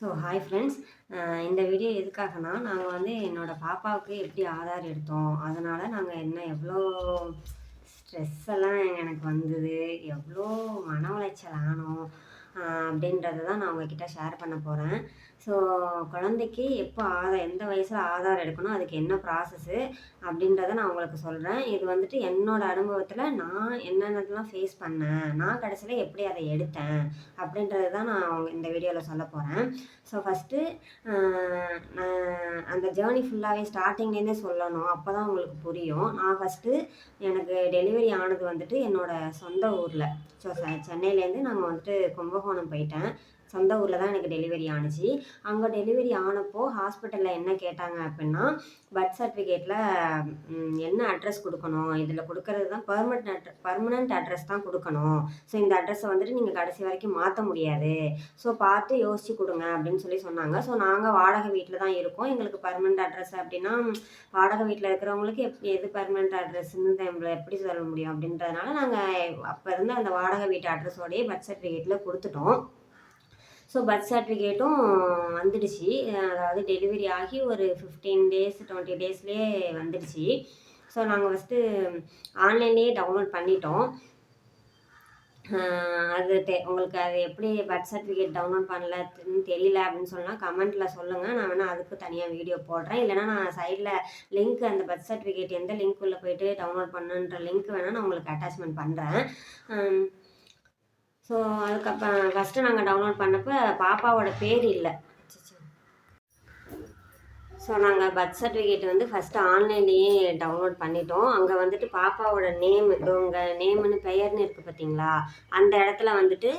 So hi friends இந்த video எதுக்காகனா நாங்கள் வந்து என்னோடய பாப்பாவுக்கு எப்படி ஆதார் எடுத்தோம் அதனால் நாங்கள் என்ன எவ்வளோ ஸ்ட்ரெஸ் எல்லாம் எனக்கு வந்தது எவ்வளோ மன உளைச்சல் ஆனோம் அப்படின்றத தான் நான் உங்ககிட்ட ஷேர் பண்ண போகிறேன் ஸோ குழந்தைக்கு எப்போ ஆதார் எந்த வயசில் ஆதார் எடுக்கணும் அதுக்கு என்ன ப்ராசஸ்ஸு அப்படின்றத நான் உங்களுக்கு சொல்கிறேன் இது வந்துட்டு என்னோட அனுபவத்தில் நான் என்னென்னலாம் ஃபேஸ் பண்ணேன் நான் கடைசியில் எப்படி அதை எடுத்தேன் அப்படின்றது தான் நான் இந்த வீடியோவில் சொல்ல போகிறேன் ஸோ ஃபஸ்ட்டு நான் அந்த ஜேர்னி ஃபுல்லாகவே ஸ்டார்டிங்லேருந்தே சொல்லணும். அப்போ தான் உங்களுக்கு புரியும். நான் ஃபஸ்ட்டு எனக்கு டெலிவரி ஆனது வந்துட்டு என்னோட சொந்த ஊரில். ஸோ சென்னையிலேருந்து நாங்கள் வந்துட்டு கும்பகோணம் போயிட்டேன். சொந்த ஊரில் தான் எனக்கு டெலிவரி ஆணுச்சு அங்கே டெலிவரி ஆனப்போ ஹாஸ்பிட்டலில் என்ன கேட்டாங்க அப்படின்னா பர்த் சர்டிஃபிகேட்டில் என்ன அட்ரஸ் கொடுக்கணும்? இதில் கொடுக்கறது தான் பர்மனெண்ட் அட்ர பர்மனெண்ட் அட்ரஸ் தான் கொடுக்கணும். ஸோ இந்த அட்ரஸை வந்துட்டு நீங்கள் கடைசி வரைக்கும் மாற்ற முடியாது. ஸோ பார்த்து யோசிச்சு கொடுங்க அப்படின்னு சொல்லி சொன்னாங்க. ஸோ நாங்கள் வாடகை வீட்டில் தான் இருக்கோம். எங்களுக்கு பர்மனெண்ட் அட்ரஸ் அப்படின்னா வாடகை வீட்டில் இருக்கிறவங்களுக்கு எப் எது பர்மனெண்ட் அட்ரஸ்ன்னு நம்மளை எப்படி சொல்ல முடியும் அப்படின்றதுனால நாங்கள் அப்போ இருந்து அந்த வாடகை வீட்டு அட்ரஸோடையே பர்த் சர்டிஃபிகேட்டில் கொடுத்துட்டோம். ஸோ பர்த் சர்டிஃபிகேட்டும் வந்துடுச்சு. அதாவது டெலிவரி ஆகி ஒரு ஃபிஃப்டீன் டேஸ் டுவெண்ட்டி டேஸ்லேயே வந்துடுச்சு. ஸோ நாங்கள் ஃபஸ்ட்டு ஆன்லைன்லேயே டவுன்லோட் பண்ணிட்டோம். அது தெ உங்களுக்கு அது எப்படி பர்த் சர்டிஃபிகேட் டவுன்லோட் பண்ணலன்னு தெரியல அப்படின்னு சொன்னால் கமெண்ட்டில் சொல்லுங்கள் நான் வேணால் அதுக்கு தனியாக வீடியோ போடுறேன். இல்லைனா நான் சைடில் லிங்க் அந்த பர்த் சர்டிஃபிகேட் எந்த லிங்க் உள்ளே போயிட்டு டவுன்லோட் பண்ணுன்ற லிங்க் வேணால் நான் உங்களுக்கு அட்டாச்மெண்ட் பண்ணுறேன் ஸோ அதுக்கப்புறம் ஃபஸ்ட்டு நாங்கள் டவுன்லோட் பண்ணப்போ பாப்பாவோட பேர் இல்லை. ஸோ நாங்கள் பர்த் சர்டிஃபிகேட் வந்து ஃபஸ்ட்டு ஆன்லைன்லேயே டவுன்லோட் பண்ணிட்டோம். அங்கே வந்துட்டு பாப்பாவோட நேம் உங்கள் நேம்னு பெயர்னு இருக்குது பார்த்தீங்களா அந்த இடத்துல வந்துட்டு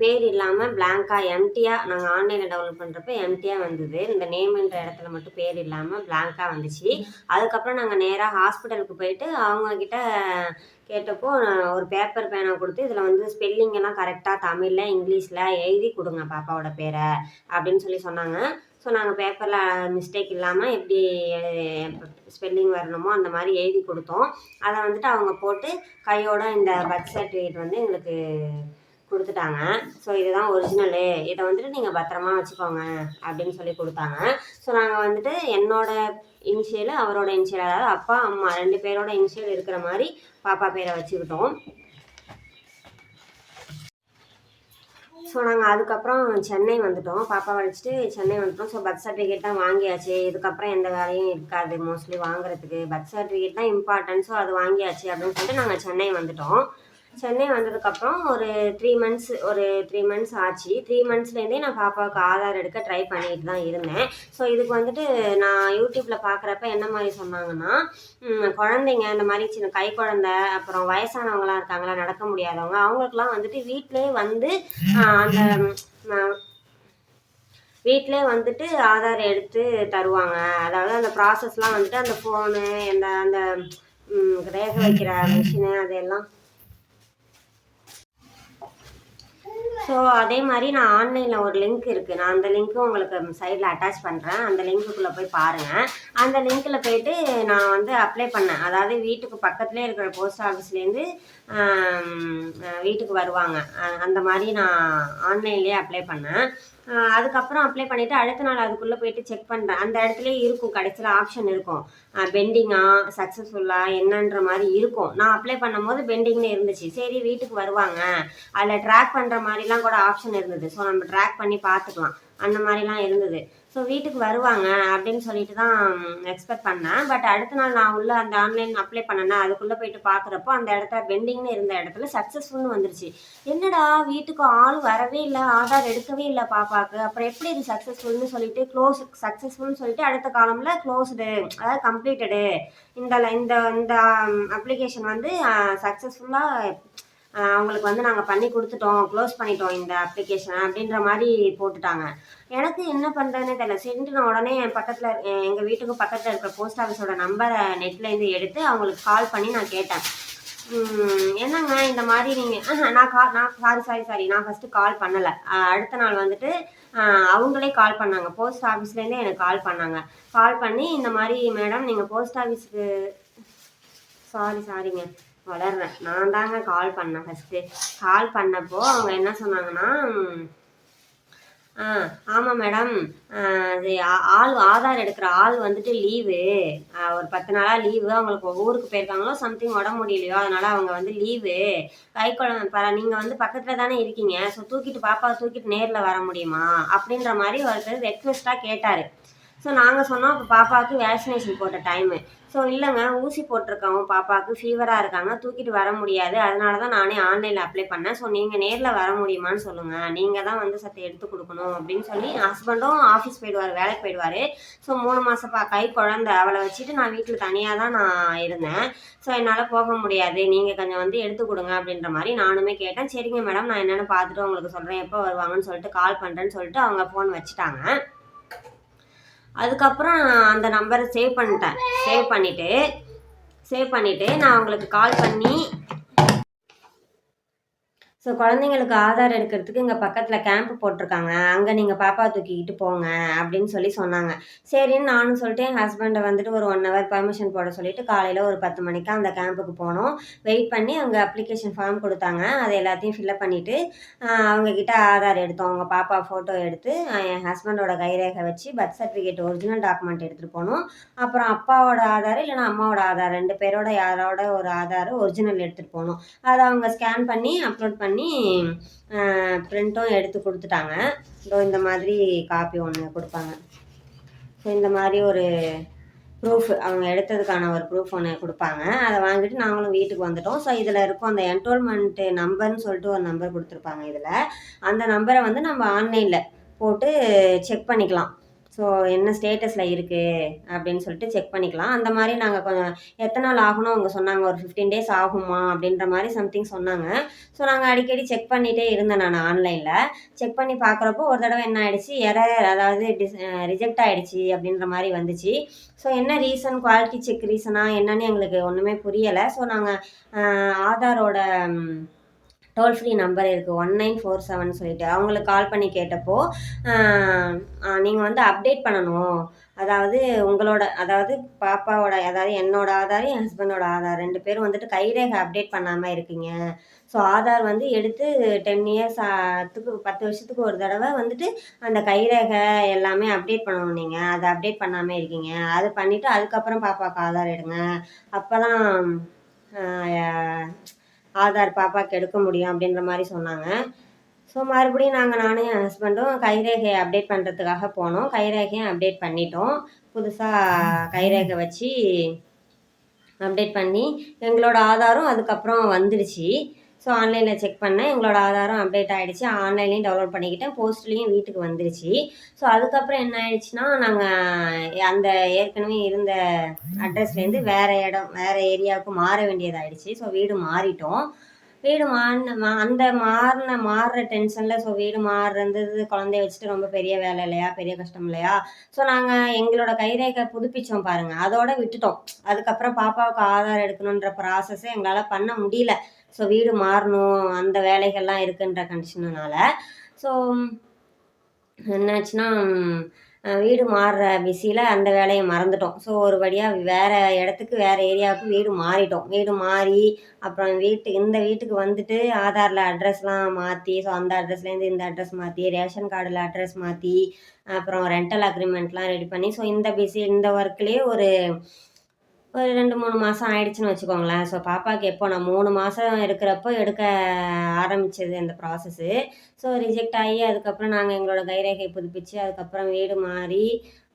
பேர் இல்லாமல் பிளாங்காக எம்டியாக நாங்கள் ஆன்லைனில் டவுன்லோட் பண்ணுறப்ப எம்டியாக வந்தது. இந்த நேம்ன்ற இடத்துல மட்டும் பேர் இல்லாமல் பிளாங்காக வந்துச்சு. அதுக்கப்புறம் நாங்கள் நேராக ஹாஸ்பிட்டலுக்கு போயிட்டு அவங்கக்கிட்ட கேட்டப்போ நான் ஒரு பேப்பர் பேனா கொடுத்து இதில் வந்து ஸ்பெல்லிங் எல்லாம் கரெக்டாக தமிழில் இங்கிலீஷில் எழுதி கொடுங்க பாப்பாவோட பேரை அப்படின்னு சொல்லி சொன்னாங்க. ஸோ நாங்கள் பேப்பரில் மிஸ்டேக் இல்லாமல் எப்படி ஸ்பெல்லிங் வரணுமோ அந்த மாதிரி எழுதி கொடுத்தோம். அதை வந்துட்டு அவங்க போட்டு கையோட இந்த பர்த் சர்டிஃபிகேட் வந்து எங்களுக்கு கொடுத்துட்டாங்க. ஸோ இதுதான் ஒரிஜினலு இதை வந்துட்டு நீங்கள் பத்திரமா வச்சுக்கோங்க அப்படின்னு சொல்லி கொடுத்தாங்க. ஸோ நாங்கள் வந்துட்டு என்னோட இனிஷியலு அவரோட இனிஷியல் அதாவது அப்பா அம்மா ரெண்டு பேரோட இனிஷியல் இருக்கிற மாதிரி பாப்பா பேரை வச்சுக்கிட்டோம். ஸோ நாங்கள் அதுக்கப்புறம் சென்னை வந்துட்டோம். பாப்பா வச்சுட்டு சென்னை வந்துட்டோம். ஸோ பர்த் சர்டிஃபிகேட் தான் வாங்கியாச்சு. இதுக்கப்புறம் எந்த வேலையும் இருக்காது. மோஸ்ட்லி வாங்குறதுக்கு. பர்த் சர்டிஃபிகேட் தான் இம்பார்ட்டன்ஸோ அது வாங்கியாச்சு அப்படின்னு சொல்லிட்டு நாங்கள் சென்னை வந்துட்டோம். சென்னை வந்ததுக்கப்புறம் ஒரு த்ரீ மந்த்ஸ் ஒரு த்ரீ மந்த்ஸ் ஆச்சு. த்ரீ மந்த்ஸ்லேருந்தே நான் பாப்பாவுக்கு ஆதார் எடுக்க ட்ரை பண்ணிட்டு தான் இருந்தேன். ஸோ இதுக்கு வந்துட்டு நான் யூடியூப்பில் பார்க்குறப்ப என்ன மாதிரி சொன்னாங்கன்னா குழந்தைங்க இந்த மாதிரி சின்ன கை குழந்தை அப்புறம் வயசானவங்களாம் இருக்காங்களா நடக்க முடியாதவங்க அவங்களுக்குலாம் வந்துட்டு வீட்டிலே வந்து அந்த வீட்டிலே வந்துட்டு ஆதார் எடுத்து தருவாங்க. அதாவது அந்த ப்ராசஸ்லாம் வந்துட்டு அந்த ஃபோனு அந்த அந்த ரேக ரேகை வைக்கிற மிஷினு அதெல்லாம் ஸோ அதே மாதிரி நான் ஆன்லைனில் ஒரு லிங்க் இருக்குது நான் அந்த லிங்க்கும் உங்களுக்கு சைடில் அட்டாச் பண்ணுறேன் அந்த லிங்க்குள்ளே போய் பாருங்கள் அந்த லிங்க்கில் போயிட்டு நான் வந்து அப்ளை பண்ணேன். அதாவது வீட்டுக்கு பக்கத்துலேயே இருக்கிற போஸ்ட் ஆஃபீஸ்லேருந்து வீட்டுக்கு வருவாங்க. அந்த மாதிரி நான் ஆன்லைன்லேயே அப்ளை பண்ணேன். அதுக்கப்புறம் அப்ளை பண்ணிவிட்டு அடுத்த நாள் அதுக்குள்ளே போயிட்டு செக் பண்ணுறேன் அந்த இடத்துல இருக்கும் கடைசியில் ஆப்ஷன் இருக்கும். பெண்டிங்கா சக்ஸஸ்ஃபுல்லாக என்னன்ற மாதிரி இருக்கும். நான் அப்ளை பண்ணும்போது பெண்டிங்னு இருந்துச்சு. சரி வீட்டுக்கு வருவாங்க. அதில் ட்ராக் பண்ணுற மாதிரிலாம் கூட ஆப்ஷன் இருந்தது. ஸோ நம்ம ட்ராக் பண்ணி பார்த்துக்கலாம். அந்த மாதிரிலாம் இருந்தது. ஸோ வீட்டுக்கு வருவாங்க அப்படின்னு சொல்லிட்டு தான் எக்ஸ்பெக்ட் பண்ணேன். பட் அடுத்த நாள் நான் உள்ள அந்த ஆன்லைன் அப்ளை பண்ணேன்னா அதுக்குள்ளே போயிட்டு பார்க்குறப்போ அந்த இடத்துல பெண்டிங்னு இருந்த இடத்துல சக்ஸஸ்ஃபுல்னு வந்துருச்சு. என்னடா வீட்டுக்கு ஆள் வரவே இல்லை ஆதார் எடுக்கவே இல்லை பாப்பாக்கு அப்புறம் எப்படி இது சக்ஸஸ்ஃபுல்னு சொல்லிட்டு க்ளோஸ் சக்ஸஸ்ஃபுல்னு சொல்லிட்டு அடுத்த காலமில் க்ளோஸ்டு அதாவது கம்ப்ளீட்டடு இந்த இந்த um, இந்த அப்ளிகேஷன் வந்து சக்ஸஸ்ஃபுல்லாக அவங்களுக்கு வந்து நாங்கள் பண்ணி கொடுத்துட்டோம் க்ளோஸ் பண்ணிட்டோம் இந்த அப்ளிகேஷனை அப்படின்ற மாதிரி போட்டுட்டாங்க. எனக்கு என்ன பண்ணுறதுனே தெரியல. சரின்ட்டு நான் உடனே என் பக்கத்தில் எங்கள் வீட்டுக்கு பக்கத்தில் இருக்கிற போஸ்ட் ஆஃபீஸோட நம்பரை நெட்லேருந்து எடுத்து அவங்களுக்கு கால் பண்ணி நான் கேட்டேன். என்னங்க இந்த மாதிரி நீங்கள் நான் கா நான் சாரி சாரி சாரி நான் ஃபஸ்ட்டு கால் பண்ணலை. அடுத்த நாள் வந்துட்டு அவங்களே கால் பண்ணாங்க. போஸ்ட் ஆஃபீஸ்லேருந்தே எனக்கு கால் பண்ணாங்க. கால் பண்ணி இந்த மாதிரி மேடம் நீங்கள் போஸ்ட் ஆஃபீஸுக்கு சாரி சாரிங்க வளர்றேன். நான் தாங்க கால் பண்ணேன் ஃபஸ்ட்டு கால் பண்ணப்போ அவங்க என்ன சொன்னாங்கன்னா ஆ ஆமாம் மேடம் அது ஆ- ஆள் ஆதார் எடுக்கிற ஆள் வந்துட்டு லீவு ஒரு பத்து நாளாக லீவு அவங்களுக்கு ஊருக்கு போயிருக்காங்களோ சம்திங் உடம்பு முடியலையோ அதனால் அவங்க வந்து லீவு கை குழந்தை பர நீங்கள் வந்து பக்கத்தில் தானே இருக்கீங்க. ஸோ தூக்கிட்டு பாப்பாவை தூக்கிட்டு நேரில் வர முடியுமா? அப்படின்ற மாதிரி ஒருத்தர் ரெக்வெஸ்ட்டாக கேட்டார். ஸோ நாங்கள் சொன்னோம் இப்போ பாப்பாவுக்கு வேக்சினேஷன் போட்ட டைமு ஸோ இல்லைங்க ஊசி போட்டிருக்கோம். பாப்பாவுக்கு ஃபீவராக இருக்காங்க. தூக்கிட்டு வர முடியாது. அதனால தான் நானே ஆன்லைனில் அப்ளை பண்ணேன். ஸோ நீங்கள் நேரில் வர முடியுமான்னு சொல்லுங்கள் நீங்கள் தான் வந்து சத்தை எடுத்து கொடுக்கணும் அப்படின்னு சொல்லி ஹஸ்பண்டும் ஆஃபீஸ் போயிடுவார் வேலைக்கு போயிடுவார். ஸோ மூணு மாதம் பா கை குழந்தை. அவளை வச்சுட்டு நான் வீட்டில் தனியாக தான் நான் இருந்தேன். ஸோ என்னால் போக முடியாது. நீங்கள் கொஞ்சம் வந்து எடுத்து கொடுங்க அப்படின்ற மாதிரி நானுமே கேட்டேன். சரிங்க மேடம் நான் என்னென்னு பார்த்துட்டு உங்களுக்கு சொல்கிறேன் எப்போ வருவாங்கன்னு சொல்லிட்டு கால் பண்ணுறேன்னு சொல்லிட்டு அவங்க ஃபோன் வச்சுட்டாங்க. அதுக்கப்புறம் அந்த நம்பரை சேவ் பண்ணிட்டேன். சேவ் பண்ணிவிட்டு சேவ் பண்ணிவிட்டு நான் உங்களுக்கு கால் பண்ணி ஸோ குழந்தைங்களுக்கு ஆதார் எடுக்கிறதுக்கு இங்கே பக்கத்தில் கேம்ப் போட்டிருக்காங்க. அங்கே நீங்கள் பாப்பா தூக்கிக்கிட்டு போங்க அப்படின்னு சொல்லி சொன்னாங்க. சரின்னு நானும் சொல்லிட்டு என் ஹஸ்பண்டை வந்துட்டு ஒரு ஒன் ஹவர் பர்மிஷன் போட சொல்லிட்டு காலையில் ஒரு பத்து மணிக்கு அந்த கேம்புக்கு போனோம். வெயிட் பண்ணி அங்கே அப்ளிகேஷன் ஃபார்ம் கொடுத்தாங்க. அதை எல்லாத்தையும் ஃபில்அப் பண்ணிவிட்டு அவங்கக்கிட்ட ஆதார் எடுத்தோம். அவங்க பாப்பா ஃபோட்டோ எடுத்து என் ஹஸ்பண்டோட கைரேகை வச்சு பர்த் சர்டிஃபிகேட் ஒரிஜினல் டாக்குமெண்ட் எடுத்துகிட்டு போனோம். அப்புறம் அப்பாவோட ஆதார் இல்லைன்னா அம்மாவோட ஆதார் ரெண்டு பேரோட யாரோட ஒரு ஆதார் ஒரிஜினல் எடுத்துகிட்டு போகணும் அதை அவங்க ஸ்கேன் பண்ணி அப்லோட் பண்ணி பண்ணி பிரிண்ட்டும் எடுத்து கொடுத்துட்டாங்க. இதோ இந்த மாதிரி காப்பி ஒன்று கொடுப்பாங்க. ஸோ இந்த மாதிரி ஒரு ப்ரூஃப் அவங்க எடுத்ததுக்கான ஒரு ப்ரூஃப் ஒன்று கொடுப்பாங்க. அதை வாங்கிட்டு நாங்களும் வீட்டுக்கு வந்துட்டோம். ஸோ இதில் இருக்கும் அந்த என்ரோல்மெண்ட்டு நம்பர்னு சொல்லிட்டு ஒரு நம்பர் கொடுத்துருப்பாங்க இதில். அந்த நம்பரை வந்து நம்ம ஆன்லைனில் போட்டு செக் பண்ணிக்கலாம். ஸோ என்ன ஸ்டேட்டஸில் இருக்குது அப்படின்னு சொல்லிட்டு செக் பண்ணிக்கலாம். அந்த மாதிரி நாங்கள் கொஞ்சம் எத்தனை நாள் ஆகணும் அவங்க சொன்னாங்க. ஒரு ஃபிஃப்டீன் டேஸ் ஆகுமா அப்படின்ற மாதிரி சம்திங் சொன்னாங்க. ஸோ நாங்கள் அடிக்கடி செக் பண்ணிகிட்டே இருந்தேன் நான் ஆன்லைனில் செக் பண்ணி பார்க்குறப்போ ஒரு தடவை என்ன ஆயிடுச்சு? எரர் அதாவது டிஸ் ரிஜெக்ட் ஆகிடுச்சு அப்படின்ற மாதிரி வந்துச்சு. ஸோ என்ன ரீசன் குவாலிட்டி செக் ரீசனா என்னன்னு எங்களுக்கு ஒன்றுமே புரியலை. ஸோ நாங்கள் ஆதாரோட டோல் ஃப்ரீ நம்பர் இருக்குது ஒன் நைன் ஃபோர் செவன் சொல்லிட்டு. அவங்களுக்கு கால் பண்ணி கேட்டப்போ நீங்கள் வந்து அப்டேட் பண்ணணும். அதாவது உங்களோட அதாவது பாப்பாவோட அதாவது என்னோட ஆதார் என் ஹஸ்பண்டோட ஆதார். ரெண்டு பேரும் வந்துட்டு கைரேகை அப்டேட் பண்ணாமல் இருக்கீங்க. ஸோ ஆதார் வந்து எடுத்து டென் இயர்ஸ் ஆத்துக்கு பத்து வருஷத்துக்கு ஒரு தடவை வந்துட்டு அந்த கைரேகை எல்லாமே அப்டேட் பண்ணணும் நீங்கள் அதை அப்டேட் பண்ணாமல் இருக்கீங்க. அது பண்ணிவிட்டு அதுக்கப்புறம் பாப்பாவுக்கு ஆதார் எடுங்க. அப்போ தான் ஆதார் பாப்பாவுக்கு எடுக்க முடியும் அப்படின்ற மாதிரி சொன்னாங்க. ஸோ மறுபடியும் நாங்கள் நானும் என் ஹஸ்பண்டும் கைரேகையை அப்டேட் பண்ணுறதுக்காக போனோம். கைரேகையும் அப்டேட் பண்ணிட்டோம். புதுசாக கைரேகை வச்சு அப்டேட் பண்ணி எங்களோட ஆதாரம் அதுக்கப்புறம் வந்துடுச்சு ஸோ ஆன்லைனில் செக் பண்ணேன். எங்களோட ஆதாரம் அப்டேட் ஆகிடுச்சு ஆன்லைன்லேயும் டவுன்லோட் பண்ணிக்கிட்டேன். போஸ்ட்லேயும் வீட்டுக்கு வந்துடுச்சு ஸோ அதுக்கப்புறம் என்ன ஆயிடுச்சுன்னா நாங்கள் அந்த ஏற்கனவே இருந்த அட்ரஸ்லேருந்து வேறு இடம் வேறு ஏரியாவுக்கு மாற வேண்டியதாகிடுச்சு ஸோ வீடு மாறிட்டோம். வீடு மாறின மா அந்த மாறின மாறுற டென்ஷனில் ஸோ வீடு மாறுறது குழந்தைய வச்சுட்டு ரொம்ப பெரிய வேலை இல்லையா? பெரிய கஷ்டம் இல்லையா? ஸோ நாங்கள் எங்களோட கைரேகை புதுப்பிச்சோம் பாருங்கள் அதோட விட்டுட்டோம். அதுக்கப்புறம் பாப்பாவுக்கு ஆதார் எடுக்கணுன்ற ப்ராசஸை எங்களால் பண்ண முடியல. ஸோ வீடு மாறணும் அந்த வேலைகள்லாம் இருக்குன்ற கண்டிஷனால ஸோ என்னாச்சுன்னா வீடு மாறுற பிஸியில் அந்த வேலையை மறந்துட்டோம். ஸோ ஒரு வழியாக வேறு இடத்துக்கு வேறு ஏரியாவுக்கு வீடு மாறிட்டோம். வீடு மாறி அப்புறம் வீட்டு இந்த வீட்டுக்கு வந்துட்டு ஆதாரில் அட்ரஸ்லாம் மாற்றி ஸோ அந்த அட்ரஸ்லேருந்து இந்த அட்ரஸ் மாற்றி ரேஷன் கார்டில் அட்ரஸ் மாற்றி அப்புறம் ரெண்டல் அக்ரிமெண்ட்லாம் ரெடி பண்ணி ஸோ இந்த பிஸி இந்த ஒர்க்லேயே ஒரு ஒரு ரெண்டு மூணு மாதம் ஆயிடுச்சுன்னு வச்சுக்கோங்களேன். ஸோ பாப்பாவுக்கு எப்போ? நான் மூணு மாதம் இருக்கிறப்போ எடுக்க ஆரம்பித்தது அந்த ப்ராசஸ்ஸு ஸோ ரிஜெக்ட் ஆகி அதுக்கப்புறம் நாங்கள் எங்களோட கைரேகை புதுப்பிச்சு அதுக்கப்புறம் வீடு மாறி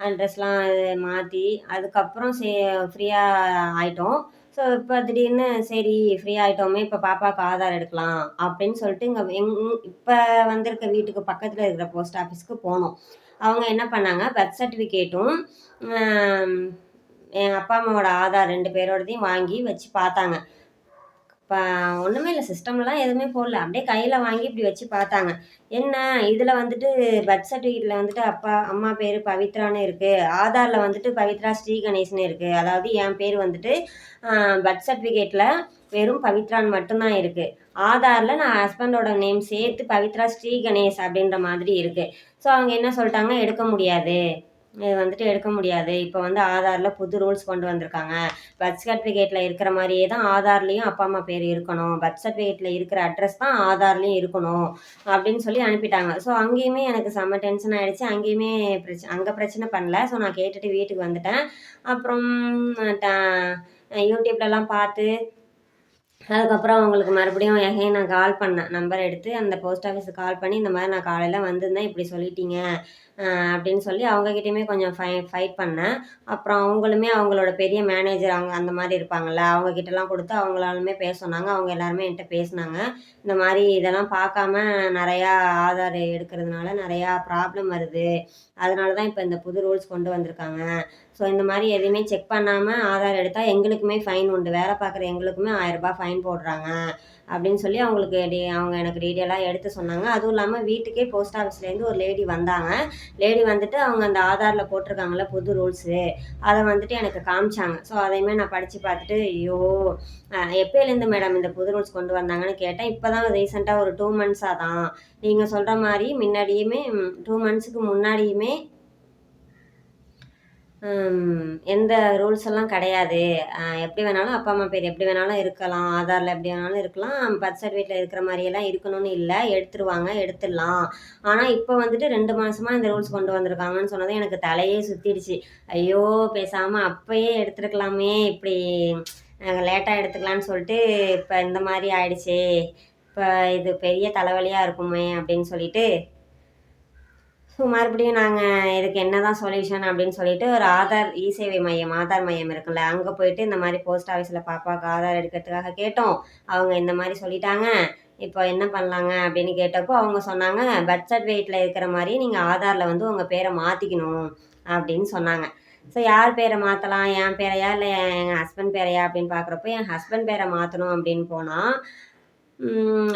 அட்ரஸ்லாம் மாற்றி அதுக்கப்புறம் சே ஃப்ரீயாக ஆயிட்டோம். ஸோ இப்போ திடீர்னு சரி ஃப்ரீ ஆகிட்டோமே இப்போ பாப்பாவுக்கு ஆதார் எடுக்கலாம் அப்படின்னு சொல்லிட்டு இங்கே எங் இப்போ வந்திருக்க வீட்டுக்கு பக்கத்தில் இருக்கிற போஸ்ட் ஆஃபீஸ்க்கு போனோம். அவங்க என்ன பண்ணாங்க? பர்த் சர்டிஃபிகேட்டும் என் அப்பா அம்மாவோட ஆதார் ரெண்டு பேரோடதையும் வாங்கி வச்சு பார்த்தாங்க. இப்போ ஒன்றுமே இல்லை சிஸ்டம்லாம் எதுவுமே போடல. அப்படியே கையில் வாங்கி இப்படி வச்சு பார்த்தாங்க. என்ன இதில் வந்துட்டு பர்த் சர்டிஃபிகேட்டில் வந்துட்டு அப்பா அம்மா பேர் பவித்ரான்னு இருக்குது ஆதாரில் வந்துட்டு பவித்ரா ஸ்ரீ கணேஷ்னு இருக்குது அதாவது என் பேர் வந்துட்டு பர்த் சர்டிஃபிகேட்டில் வெறும் பவித்ரான் மட்டும்தான் இருக்குது ஆதாரில் நான் ஹஸ்பண்டோட நேம் சேர்த்து பவித்ரா ஸ்ரீ கணேஷ் அப்படின்ற மாதிரி இருக்குது ஸோ அவங்க என்ன சொல்லிட்டாங்க? எடுக்க முடியாது. வந்துட்டு எடுக்க முடியாது. இப்போ வந்து ஆதாரில் புது ரூல்ஸ் கொண்டு வந்திருக்காங்க. பர்த் சர்டிஃபிகேட்டில் இருக்கிற மாதிரியே தான் ஆதார்லேயும் அப்பா அம்மா பேர் இருக்கணும். பர்த் சர்டிஃபிகேட்டில் இருக்கிற அட்ரஸ் தான் ஆதார்லேயும் இருக்கணும் அப்படின்னு சொல்லி அனுப்பிட்டாங்க. ஸோ அங்கேயுமே எனக்கு செம்ம டென்ஷன் ஆகிடுச்சு அங்கேயுமே பிரச்சனை அங்கே பிரச்சனை பண்ணல. ஸோ நான் கேட்டுட்டு வீட்டுக்கு வந்துட்டேன். அப்புறம் யூடியூப்லலாம் பார்த்து அதுக்கப்புறம் அவங்களுக்கு மறுபடியும் எகைன் நான் கால் பண்ணேன். நம்பர் எடுத்து அந்த போஸ்ட் ஆஃபீஸுக்கு கால் பண்ணி இந்த மாதிரி நான் காலையில் வந்திருந்தேன் இப்படி சொல்லிட்டீங்க. அப்படின்னு சொல்லி அவங்கக்கிட்டையுமே கொஞ்சம் ஃபை ஃபைட் பண்ணேன். அப்புறம் அவங்களுமே அவங்களோட பெரிய மேனேஜர் அவங்க அந்த மாதிரி இருப்பாங்கள்ல அவங்கக்கிட்டலாம் கொடுத்து அவங்களாலுமே பேச சொன்னாங்க. அவங்க எல்லாருமே என்கிட்ட பேசினாங்க. இந்த மாதிரி இதெல்லாம் பார்க்காம நிறையா ஆதார் எடுக்கிறதுனால நிறையா ப்ராப்ளம் வருது. அதனால தான் இப்போ இந்த புது ரூல்ஸ் கொண்டு வந்திருக்காங்க. ஸோ இந்த மாதிரி எதுவுமே செக் பண்ணாமல் ஆதார் எடுத்தால் எங்களுக்குமே ஃபைன் உண்டு. வேலை பார்க்குற எங்களுக்குமே ஆயிரரூபா ஃபைன் போடுறாங்க அப்படின்னு சொல்லி அவங்களுக்கு டீ அவங்க எனக்கு டீட்டெயிலாக எடுத்து சொன்னாங்க. அதுவும் இல்லாமல் வீட்டுக்கே போஸ்ட் ஆஃபீஸ்லேருந்து ஒரு லேடி வந்தாங்க. லேடி வந்துட்டு அவங்க அந்த ஆதாரில் போட்டிருக்காங்கள புது ரூல்ஸு அதை வந்துட்டு எனக்கு காமிச்சாங்க. ஸோ அதையுமே நான் படித்து பார்த்துட்டு ஐயோ எப்போலேருந்து மேடம் இந்த புது ரூல்ஸ் கொண்டு வந்தாங்கன்னு கேட்டேன். இப்போ தான் ரீசெண்டாக ஒரு டூ மந்த்ஸாக தான். நீங்கள் சொல்கிற மாதிரி முன்னாடியுமே டூ மந்த்ஸுக்கு முன்னாடியுமே எந்த ரூல்ஸ் எல்லாம் கிடையாது. எப்படி வேணாலும் அப்பா அம்மா பேர் எப்படி வேணாலும் இருக்கலாம். ஆதாரில் எப்படி வேணாலும் இருக்கலாம். பர்த் சர்டிஃபிகேட்டில் இருக்கிற மாதிரியெல்லாம் இருக்கணும்னு இல்லை. எடுத்துருவாங்க எடுத்துடலாம். ஆனால் இப்போ வந்துட்டு ரெண்டு மாதமாக இந்த ரூல்ஸ் கொண்டு வந்திருக்காங்கன்னு சொன்னது எனக்கு தலையே சுற்றிடுச்சு ஐயோ பேசாமல் அப்போயே எடுத்துருக்கலாமே. இப்படி லேட்டாக எடுத்துக்கலான்னு சொல்லிட்டு இப்போ இந்த மாதிரி ஆயிடுச்சு. இப்போ இது பெரிய தலைவலியாக இருக்குமே அப்படின்னு சொல்லிட்டு ஸோ மறுபடியும் நாங்கள் இதுக்கு என்ன தான் சொல்யூஷன் அப்படின்னு சொல்லிட்டு ஒரு ஆதார் இ சேவை மையம் ஆதார் மையம் இருக்குல்ல அங்கே போயிட்டு இந்த மாதிரி போஸ்ட் ஆஃபீஸில் பாப்பாவுக்கு ஆதார் எடுக்கிறதுக்காக கேட்டோம். அவங்க இந்த மாதிரி சொல்லிட்டாங்க. இப்போ என்ன பண்ணலாங்க அப்படின்னு கேட்டப்போ அவங்க சொன்னாங்க பர்த் சர்டிஃபிகேட்டில் இருக்கிற மாதிரி நீங்கள் ஆதாரில் வந்து உங்கள் பேரை மாற்றிக்கணும் அப்படின்னு சொன்னாங்க. ஸோ யார் பேரை மாற்றலாம் என் பேரையா? இல்லை எங்கள் ஹஸ்பண்ட் பேரையா? அப்படின்னு பார்க்குறப்போ என் ஹஸ்பண்ட் பேரை மாற்றணும் அப்படின்னு போனால்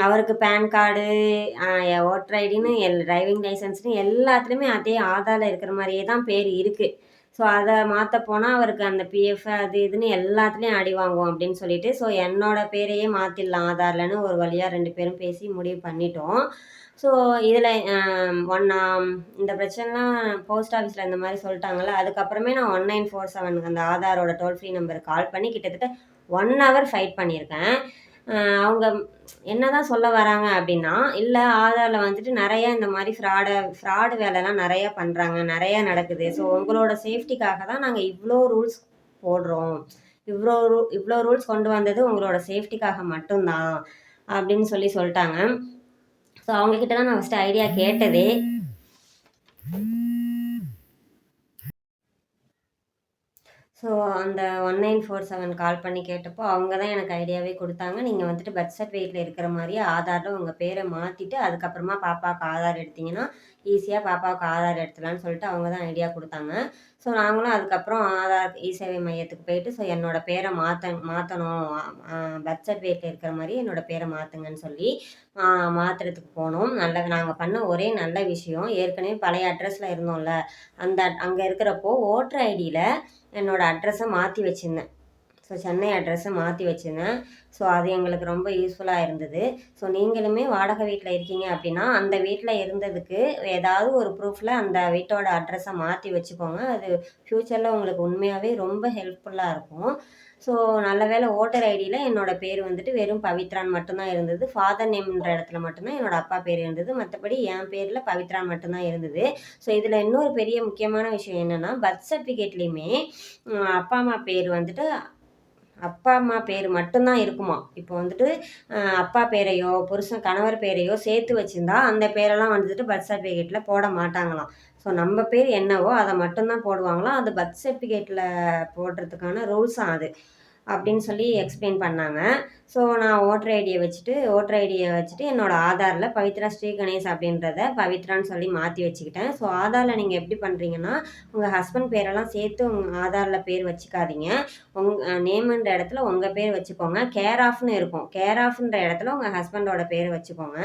அவருக்கு பேன் கார்டு ஓட்டர் ஐடின்னு எல் டிரைவிங் லைசன்ஸ்னு எல்லாத்துலேயுமே அதே ஆதாரில் இருக்கிற மாதிரியே தான் பேர் இருக்குது ஸோ அதை மாற்ற போனால் அவருக்கு அந்த பிஎஃப் அது இதுன்னு எல்லாத்துலேயும் அடி வாங்குவோம் அப்படின்னு சொல்லிட்டு ஸோ என்னோடய பேரையே மாற்றிடலாம் ஆதார்லன்னு ஒரு வழியாக ரெண்டு பேரும் பேசி முடிவு பண்ணிட்டோம். ஸோ இதில் ஒன் இந்த பிரச்சனைலாம் போஸ்ட் ஆஃபீஸில் இந்த மாதிரி சொல்லிட்டாங்கல்ல அதுக்கப்புறமே நான் ஒன் நைன் ஃபோர் செவனுக்கு அந்த ஆதாரோட டோல் ஃப்ரீ நம்பருக்கு கால் பண்ணி கிட்டத்தட்ட ஒன் ஹவர் ஃபைட் பண்ணியிருக்கேன். அவங்க என்ன தான் சொல்ல வராங்க அப்படின்னா இல்லை ஆதாரில் வந்துட்டு நிறைய இந்த மாதிரி ஃப்ராடை ஃப்ராடு வேலைலாம் நிறைய பண்ணுறாங்க நிறைய நடக்குது. ஸோ உங்களோட சேஃப்டிக்காக தான் நாங்கள் இவ்வளோ ரூல்ஸ் போடுறோம். இவ்வளோ ரூ இவ்வளோ ரூல்ஸ் கொண்டு வந்தது உங்களோட சேஃப்டிக்காக மட்டும்தான் அப்படின்னு சொல்லி சொல்லிட்டாங்க. ஸோ அவங்கக்கிட்ட தான் நான் ஃபஸ்ட்டு ஐடியா கேட்டதே. ஸோ அந்த one nine four seven call பண்ணி கேட்டப்போ அவங்க தான் எனக்கு ஐடியாவே கொடுத்தாங்க. நீங்கள் வந்துட்டு பர்த் சர்டிஃபிகேட்டில் இருக்கிற மாதிரியே ஆதாரில் உங்கள் பேரை மாற்றிட்டு அதுக்கப்புறமா பாப்பாவுக்கு ஆதார் எடுத்திங்கன்னா ஈஸியாக பாப்பாவுக்கு ஆதார் எடுத்துலான்னு சொல்லிட்டு அவங்க தான் ஐடியா கொடுத்தாங்க. ஸோ நாங்களும் அதுக்கப்புறம் ஆதார் இ சேவை மையத்துக்கு போயிட்டு ஸோ என்னோடய பேரை மாற்ற மாற்றணும் பர்த் சர்டிஃபிகேட்டில் இருக்கிற மாதிரி என்னோடய பேரை மாற்றுங்கன்னு சொல்லி மாற்றுறதுக்கு போனோம். நல்ல நாங்கள் பண்ண ஒரே நல்ல விஷயம் ஏற்கனவே பழைய அட்ரஸில் இருந்தோம்ல அந்த அங்கே இருக்கிறப்போ ஓட்டர் ஐடியில் என்னோடய அட்ரஸை மாற்றி வச்சுருந்தேன். ஸோ சென்னை அட்ரஸை மாற்றி வச்சுருந்தேன். ஸோ அது எங்களுக்கு ரொம்ப யூஸ்ஃபுல்லாக இருந்தது. ஸோ நீங்களுமே வாடகை வீட்டில் இருக்கீங்க அப்படின்னா அந்த வீட்டில் இருந்ததுக்கு ஏதாவது ஒரு ப்ரூஃபில் அந்த வீட்டோட அட்ரஸை மாற்றி வச்சுக்கோங்க. அது ஃப்யூச்சரில் உங்களுக்கு உண்மையாகவே ரொம்ப ஹெல்ப்ஃபுல்லாக இருக்கும். ஸோ நல்ல வேலை ஓட்டர் ஐடியில் என்னோடய பேர் வந்துட்டு வெறும் பவித்ரான் மட்டும்தான் இருந்தது. ஃபாதர் நேம்ன்ற இடத்துல மட்டும்தான் என்னோடய அப்பா பேர் இருந்தது. மற்றபடி என் பேரில் பவித்ரான் மட்டும்தான் இருந்தது. ஸோ இதில் இன்னொரு பெரிய முக்கியமான விஷயம் என்னென்னா பர்த் சர்டிஃபிகேட்லேயுமே அப்பா அம்மா பேர் வந்துட்டு அப்பா அம்மா பேர் மட்டும்தான் இருக்குமா? இப்போ வந்துட்டு அப்பா பேரையோ புருஷன் கணவர் பேரையோ சேர்த்து வச்சுருந்தா அந்த பேரெல்லாம் வந்துட்டு பர்த் சர்டிஃபிகேட்டில் போட மாட்டாங்களாம். ஸோ நம்ம பேர் என்னவோ அதை மட்டும்தான் போடுவாங்களாம். அது பர்த் சர்டிஃபிகேட்டில் போடுறதுக்கான ரூல்ஸாக அது. அப்படின்னு சொல்லி எக்ஸ்பிளைன் பண்ணாங்க. ஸோ நான் ஓட்டர் ஐடியை வச்சுட்டு ஓட்டர் ஐடியை வச்சுட்டு என்னோடய ஆதாரில் பவித்ரா ஸ்ரீ கணேஷ் அப்படின்றத பவித்ரான்னு சொல்லி மாற்றி வச்சுக்கிட்டேன். ஸோ ஆதாரில் நீங்கள் எப்படி பண்ணுறீங்கன்னா உங்கள் ஹஸ்பண்ட் பேரெல்லாம் சேர்த்து உங்கள் ஆதாரில் பேர் வச்சுக்காதீங்க. உங் நேம்ன்ற இடத்துல உங்கள் பேர் வச்சுக்கோங்க. கேர் ஆஃப்னு இருக்கும். கேர் ஆஃப்ன்ற இடத்துல உங்கள் ஹஸ்பண்டோட பேர் வச்சுக்கோங்க.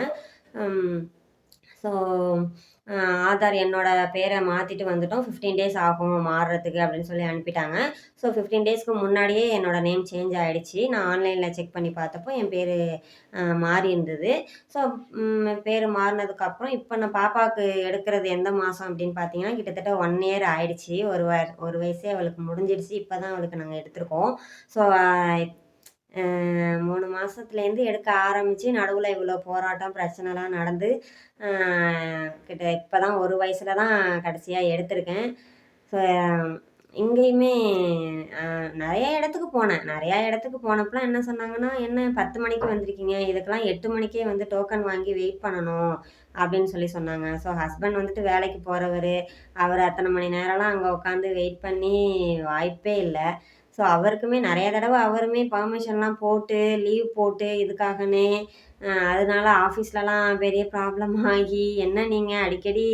ஸோ ஆதார் என்னோட பேரை மாற்றிட்டு வந்துட்டோம். ஃபிஃப்டீன் டேஸ் ஆகும் மாறுறதுக்கு அப்படின்னு சொல்லி அனுப்பிட்டாங்க. ஸோ ஃபிஃப்டீன் டேஸ்க்கு முன்னாடியே என்னோட நேம் சேஞ்ச் ஆகிடுச்சு நான் ஆன்லைனில் செக் பண்ணி பார்த்தப்போ என் பேர் மாறி இருந்தது. ஸோ பேர் மாறினதுக்கப்புறம் இப்போ நான் பாப்பாவுக்கு எடுக்கிறது எந்த மாதம் அப்படின்னு பார்த்தீங்கன்னா கிட்டத்தட்ட ஒன் இயர் ஆயிடுச்சு. ஒரு ஒரு வயசே அவளுக்கு முடிஞ்சிடுச்சு. இப்போ தான் அவளுக்கு நாங்கள் எடுத்திருக்கோம். ஸோ மூணு மாதத்துலேருந்து எடுக்க ஆரம்பித்து நடுவில் இவ்வளோ போராட்டம் பிரச்சனைலாம் நடந்து கிட்ட இப்போ தான் ஒரு வயசில் தான் கடைசியாக எடுத்திருக்கேன். ஸோ இங்கேயுமே நிறைய இடத்துக்கு போனேன். நிறையா இடத்துக்கு போனப்பெல்லாம் என்ன சொன்னாங்கன்னா என்ன பத்து மணிக்கு வந்திருக்கீங்க? இதுக்கெல்லாம் எட்டு மணிக்கே வந்து டோக்கன் வாங்கி வெயிட் பண்ணணும் அப்படின்னு சொல்லி சொன்னாங்க. ஸோ ஹஸ்பண்ட் வந்துட்டு வேலைக்கு போகிறவர் அவர் அத்தனை மணி நேரம்லாம் அங்கே உட்காந்து வெயிட் பண்ணி வாய்ப்பே இல்லை. ஸோ அவருக்குமே நிறைய தடவை அவருமே பர்மிஷன்லாம் போட்டு லீவ் போட்டு இதுக்காகனே அதனால ஆஃபீஸ்லலாம் பெரிய ப்ராப்ளம் ஆகி என்ன நீங்கள் அடிக்கடி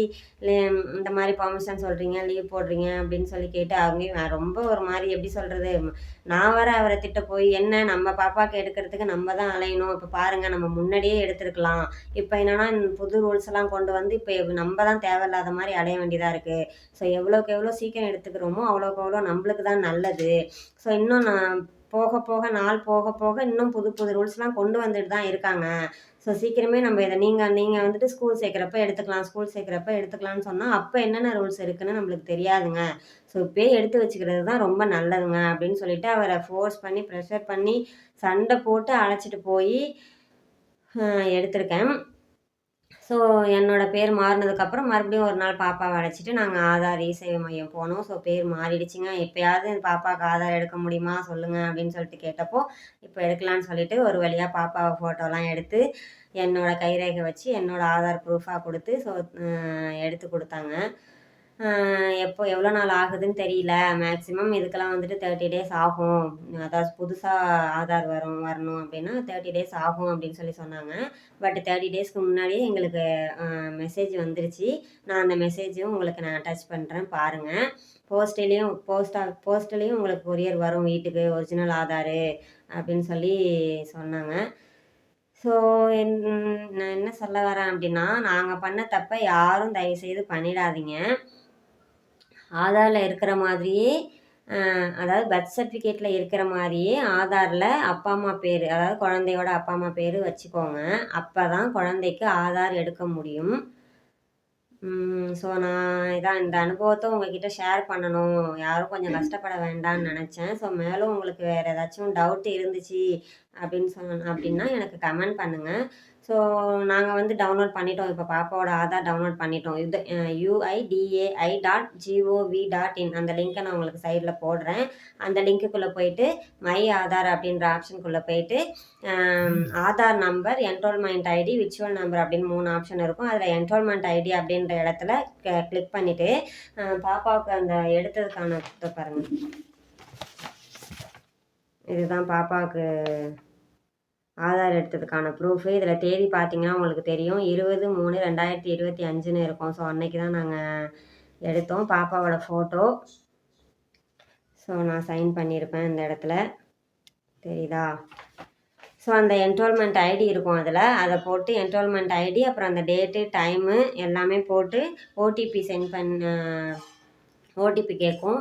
இந்த மாதிரி பர்மிஷன் சொல்கிறீங்க லீவ் போடுறீங்க? அப்படின்னு சொல்லி கேட்டு அவங்க ரொம்ப ஒரு மாதிரி எப்படி சொல்கிறது நான் வர அவரை திட்ட போய் என்ன நம்ம பாப்பாவுக்கு எடுக்கிறதுக்கு நம்ம தான் அலையணும். இப்போ பாருங்கள் நம்ம முன்னாடியே எடுத்துருக்கலாம். இப்போ என்னென்னா புது ரூல்ஸ் எல்லாம் கொண்டு வந்து இப்போ நம்ம தான் தேவையில்லாத மாதிரி அலைய வேண்டியதாக இருக்குது ஸோ எவ்வளோக்கு எவ்வளோ சீக்கிரம் எடுத்துக்கிறோமோ அவ்வளோக்கு அவ்வளோ நம்மளுக்கு தான் நல்லது. ஸோ இன்னும் நான் போக போக நாள் போக போக இன்னும் புது புது ரூல்ஸ்லாம் கொண்டு வந்துட்டு தான் இருக்காங்க. ஸோ சீக்கிரமே நம்ம இதை நீங்கள் நீங்கள் வந்துட்டு ஸ்கூல் சேர்க்குறப்ப எடுத்துக்கலாம் ஸ்கூல் சேர்க்குறப்ப எடுத்துக்கலாம்னு சொன்னால் அப்போ என்னென்ன ரூல்ஸ் இருக்குன்னு நம்மளுக்கு தெரியாதுங்க. ஸோ இப்போயே எடுத்து வச்சுக்கிறது தான் ரொம்ப நல்லதுங்க அப்படின்னு சொல்லிட்டு அவரை ஃபோர்ஸ் பண்ணி ப்ரெஷர் பண்ணி சண்டை போட்டு அழைச்சிட்டு போய் எடுத்திருக்கேன். ஸோ என்னோடய பேர் மாறினதுக்கப்புறம் மறுபடியும் ஒரு நாள் பாப்பாவை அழைச்சிட்டு நாங்கள் ஆதார் இசேவை மையம் போனோம். ஸோ பேர் மாறிடுச்சுங்க. எப்போயாவது பாப்பாவுக்கு ஆதார் எடுக்க முடியுமா? சொல்லுங்கள் அப்படின்னு சொல்லிட்டு கேட்டப்போ இப்போ எடுக்கலான்னு சொல்லிட்டு ஒரு வழியாக பாப்பாவை ஃபோட்டோலாம் எடுத்து என்னோடய கைரேகை வச்சு என்னோடய ஆதார் ப்ரூஃபாக கொடுத்து ஸோ எடுத்து கொடுத்தாங்க. எப்போ எவ்வளோ நாள் ஆகுதுன்னு தெரியல. மேக்ஸிமம் இதுக்கெல்லாம் வந்துட்டு தேர்ட்டி டேஸ் ஆகும். அதாவது புதுசாக ஆதார் வரும் வரணும் அப்படின்னா தேர்ட்டி டேஸ் ஆகும் அப்படின்னு சொல்லி சொன்னாங்க. பட் தேர்ட்டி டேஸ்க்கு முன்னாடியே எங்களுக்கு மெசேஜ் வந்துருச்சு. நான் அந்த மெசேஜும் உங்களுக்கு நான் அட்டாச் பண்ணுறேன் பாருங்கள் போஸ்ட்லேயும் போஸ்டா போஸ்ட்லேயும் உங்களுக்கு கொரியர் வரும் வீட்டுக்கு ஒரிஜினல் ஆதார் அப்படின்னு சொல்லி சொன்னாங்க. ஸோ என் நான் என்ன சொல்ல வரேன் அப்படின்னா நாங்கள் பண்ண தப்பை யாரும் தயவுசெய்து பண்ணிடாதீங்க. ஆதாரில் இருக்கிற மாதிரியே அதாவது பர்த் சர்டிஃபிகேட்டில் இருக்கிற மாதிரியே ஆதாரில் அப்பா அம்மா பேர் அதாவது குழந்தையோட அப்பா அம்மா பேர் வச்சுக்கோங்க. அப்போ தான் குழந்தைக்கு ஆதார் எடுக்க முடியும். ஸோ நான் இதான் இந்த அனுபவத்தை உங்ககிட்ட ஷேர் பண்ணணும். யாரும் கொஞ்சம் கஷ்டப்பட வேண்டாம்னு நினச்சேன். ஸோ மேலும் உங்களுக்கு வேறு ஏதாச்சும் டவுட் இருந்துச்சு அப்படின்னு சொன்ன அப்படின்னா எனக்கு கமெண்ட் பண்ணுங்கள் ஸோ நாங்கள் வந்து டவுன்லோட் பண்ணிட்டோம். இப்போ பாப்பாவோட ஆதார் டவுன்லோட் பண்ணிட்டோம். இது UIDAI dot GOV dot in அந்த லிங்க்கை நான் உங்களுக்கு சைடில் போடுறேன். அந்த லிங்க்குள்ளே போயிட்டு மை ஆதார் அப்படின்ற ஆப்ஷனுக்குள்ளே போயிட்டு ஆதார் நம்பர் என்ரோல்மெண்ட் ஐடி விச்சுவல் நம்பர் அப்படின்னு மூணு ஆப்ஷன் இருக்கும். அதில் என்ரோல்மெண்ட் ஐடி அப்படின்ற இடத்துல கிளிக் பண்ணிவிட்டு பாப்பாவுக்கு அந்த எடுத்ததுக்கான பாருங்கள் இதுதான் பாப்பாவுக்கு ஆதார் எடுத்ததுக்கான ப்ரூஃபு இதில் தேதி பார்த்தீங்கன்னா உங்களுக்கு தெரியும். இருபது மூணு ரெண்டாயிரத்தி இருபத்தி அஞ்சுன்னு இருக்கும். ஸோ அன்னைக்கு தான் நாங்கள் எடுத்தோம். பாப்பாவோட ஃபோட்டோ ஸோ நான் சைன் பண்ணியிருப்பேன் இந்த இடத்துல. தெரியுதா? ஸோ அந்த என்ரோல்மெண்ட் ஐடி இருக்கும் அதில். அதை போட்டு என்ரோல்மெண்ட் ஐடி அப்புறம் அந்த டேட்டு டைமு எல்லாமே போட்டு ஓடிபி சென்ட் பண்ண ஓடிபி கேட்கும்.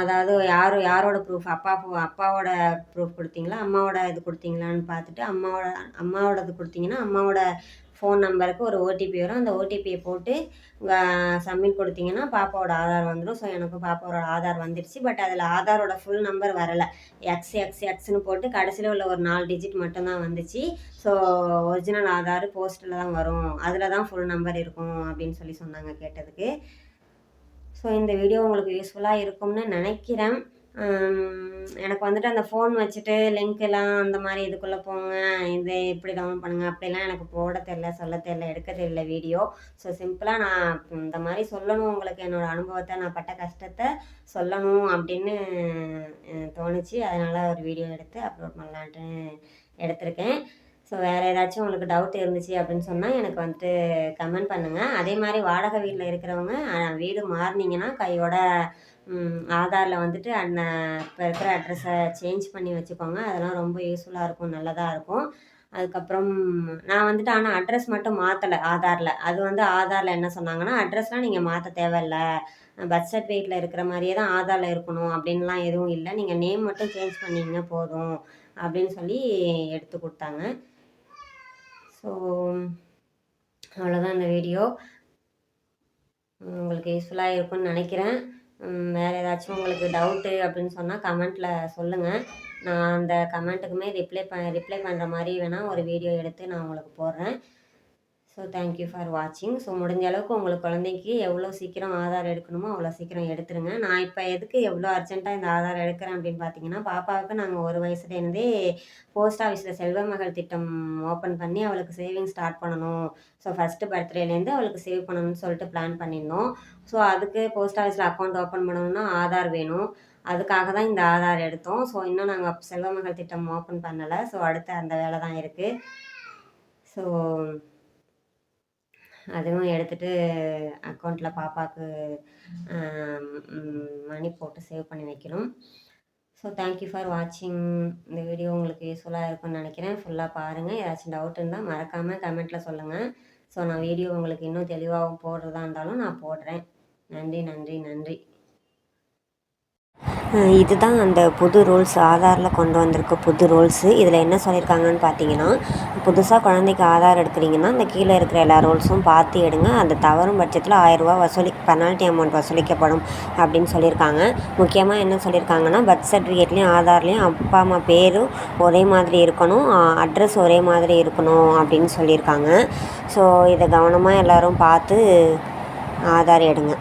அதாவது யார் யாரோட ப்ரூஃப் அப்பா அப்பாவோட ப்ரூஃப் கொடுத்தீங்களா? அம்மாவோட இது கொடுத்தீங்களான்னு பார்த்துட்டு அம்மாவோட அம்மாவோடது கொடுத்தீங்கன்னா அம்மாவோட ஃபோன் நம்பருக்கு ஒரு ஓடிபி வரும். அந்த ஓடிபியை போட்டு சப்மிட் கொடுத்தீங்கன்னா பாப்பாவோட ஆதார் வந்துடும் ஸோ எனக்கு பாப்பாவோட ஆதார் வந்துடுச்சு பட் அதில் ஆதாரோட ஃபுல் நம்பர் வரலை. எக்ஸ் எக்ஸ் எக்ஸ்னு போட்டு கடைசியில் உள்ள ஒரு நாலு டிஜிட் மட்டும்தான் வந்துச்சு. ஸோ ஒரிஜினல் ஆதார் போஸ்ட்டில் தான் வரும். அதில் தான் ஃபுல் நம்பர் இருக்கும் அப்படின்னு சொல்லி சொன்னாங்க கேட்டதுக்கு. ஸோ இந்த வீடியோ உங்களுக்கு யூஸ்ஃபுல்லாக இருக்கும்னு நினைக்கிறேன். எனக்கு வந்துட்டு அந்த ஃபோன் வச்சுட்டு லிங்க் எல்லாம் அந்த மாதிரி இதுக்குள்ளே போங்க. இது இப்படி டவுன் பண்ணுங்கள் அப்படிலாம் எனக்கு போட தெரில சொல்ல தெரில எடுக்க தெரியல வீடியோ ஸோ சிம்பிளாக நான் இந்த மாதிரி சொல்லணும் உங்களுக்கு. என்னோடய அனுபவத்தை நான் பட்ட கஷ்டத்தை சொல்லணும் அப்படின்னு தோணுச்சு. அதனால் ஒரு வீடியோ எடுத்து அப்லோட் பண்ணலான்ட்டு எடுத்திருக்கேன். ஸோ வேறு ஏதாச்சும் உங்களுக்கு டவுட் இருந்துச்சு அப்படின்னு சொன்னால் எனக்கு வந்துட்டு கமெண்ட் பண்ணுங்கள் அதே மாதிரி வாடகை வீட்டில் இருக்கிறவங்க வீடு மாறினீங்கன்னா கையோட ஆதாரில் வந்துட்டு அந்த இப்போ இருக்கிற அட்ரஸை சேஞ்ச் பண்ணி வச்சுக்கோங்க. அதெல்லாம் ரொம்ப யூஸ்ஃபுல்லாக இருக்கும் நல்லதாக இருக்கும். அதுக்கப்புறம் நான் வந்துட்டு ஆனால் அட்ரஸ் மட்டும் மாற்றலை ஆதாரில். அது வந்து ஆதாரில் என்ன சொன்னாங்கன்னா அட்ரஸ்லாம் நீங்கள் மாற்ற தேவையில்ல. பர்த் சர்டிஃபிகேட்டில் இருக்கிற மாதிரியே தான் ஆதாரில் இருக்கணும். அப்படின்லாம் எதுவும் இல்லை. நீங்கள் நேம் மட்டும் சேஞ்ச் பண்ணிங்கன்னா போதும் அப்படின்னு சொல்லி எடுத்து கொடுத்தாங்க. ஸோ அவ்வளோதான் இந்த வீடியோ உங்களுக்கு யூஸ்ஃபுல்லாக இருக்கும்னு நினைக்கிறேன். வேறு ஏதாச்சும் உங்களுக்கு டவுட்டு அப்படின்னு சொன்னால் கமெண்ட்டில் சொல்லுங்கள் நான் அந்த கமெண்ட்டுக்குமே ரிப்ளை ப ரிப்ளை பண்ணுற மாதிரி வேணால் ஒரு வீடியோ எடுத்து நான் உங்களுக்கு போடுறேன். ஸோ தேங்க்யூ ஃபார் வாட்சிங் ஸோ முடிஞ்ச அளவுக்கு உங்களுக்கு குழந்தைக்கு எவ்வளோ சீக்கிரம் ஆதார் எடுக்கணுமோ அவ்வளோ சீக்கிரம் எடுத்துருங்க. நான் இப்போ எதுக்கு எவ்வளோ அர்ஜென்ட்டாக இந்த ஆதார் எடுக்கிறேன் அப்படின்னு பார்த்தீங்கன்னா பாப்பாவுக்கு நாங்கள் ஒரு வயசுலேருந்தே போஸ்ட் ஆஃபீஸில் செல்வ மகள் திட்டம் ஓப்பன் பண்ணி அவளுக்கு சேவிங் ஸ்டார்ட் பண்ணணும். ஸோ ஃபஸ்ட்டு பர்த்டேலேருந்து அவளுக்கு சேவ் பண்ணணும்னு சொல்லிட்டு பிளான் பண்ணியிருந்தோம் ஸோ அதுக்கு போஸ்ட் ஆஃபீஸில் அக்கௌண்ட் ஓப்பன் பண்ணணும்னா ஆதார் வேணும். அதுக்காக தான் இந்த ஆதார் எடுத்தோம். ஸோ இன்னும் நாங்கள் செல்வ மகள் திட்டம் ஓப்பன் பண்ணலை. ஸோ அடுத்த அந்த வேலை தான் இருக்குது ஸோ அதுவும் எடுத்துகிட்டு அக்கௌண்ட்டில் பாப்பாவுக்கு மணி போட்டு சேவ் பண்ணி வைக்கணும். ஸோ தேங்க்யூ ஃபார் வாட்சிங் இந்த வீடியோ உங்களுக்கு யூஸ்ஃபுல்லாக இருக்கும்னு நினைக்கிறேன். ஃபுல்லாக பாருங்கள் ஏதாச்சும் டவுட் இருந்தால் மறக்காமல் கமெண்ட்டில் சொல்லுங்கள் ஸோ நான் வீடியோ உங்களுக்கு இன்னும் தெளிவாகவும் போடுறதா இருந்தாலும் நான் போடுறேன். நன்றி நன்றி நன்றி. இதுதான் அந்த புது ரூல்ஸ் ஆதாரில் கொண்டு வந்திருக்க புது ரூல்ஸு. இதில் என்ன சொல்லியிருக்காங்கன்னு பார்த்தீங்கன்னா புதுசாக குழந்தைக்கு ஆதார் எடுக்கிறீங்கன்னா அந்த கீழே இருக்கிற எல்லா ரூல்ஸும் பார்த்து எடுங்க. அந்த தவறும் பட்சத்தில் ஆயிரரூபா வசூலி பெனால்ட்டி அமௌண்ட் வசூலிக்கப்படும் அப்படின்னு சொல்லியிருக்காங்க முக்கியமாக என்ன சொல்லியிருக்காங்கன்னா பர்த் சர்டிஃபிகேட்லேயும் ஆதார்லேயும் அப்பா அம்மா பேரும் ஒரே மாதிரி இருக்கணும் அட்ரஸ் ஒரே மாதிரி இருக்கணும் அப்படின்னு சொல்லியிருக்காங்க ஸோ இதை கவனமாக எல்லோரும் பார்த்து ஆதார் எடுங்க.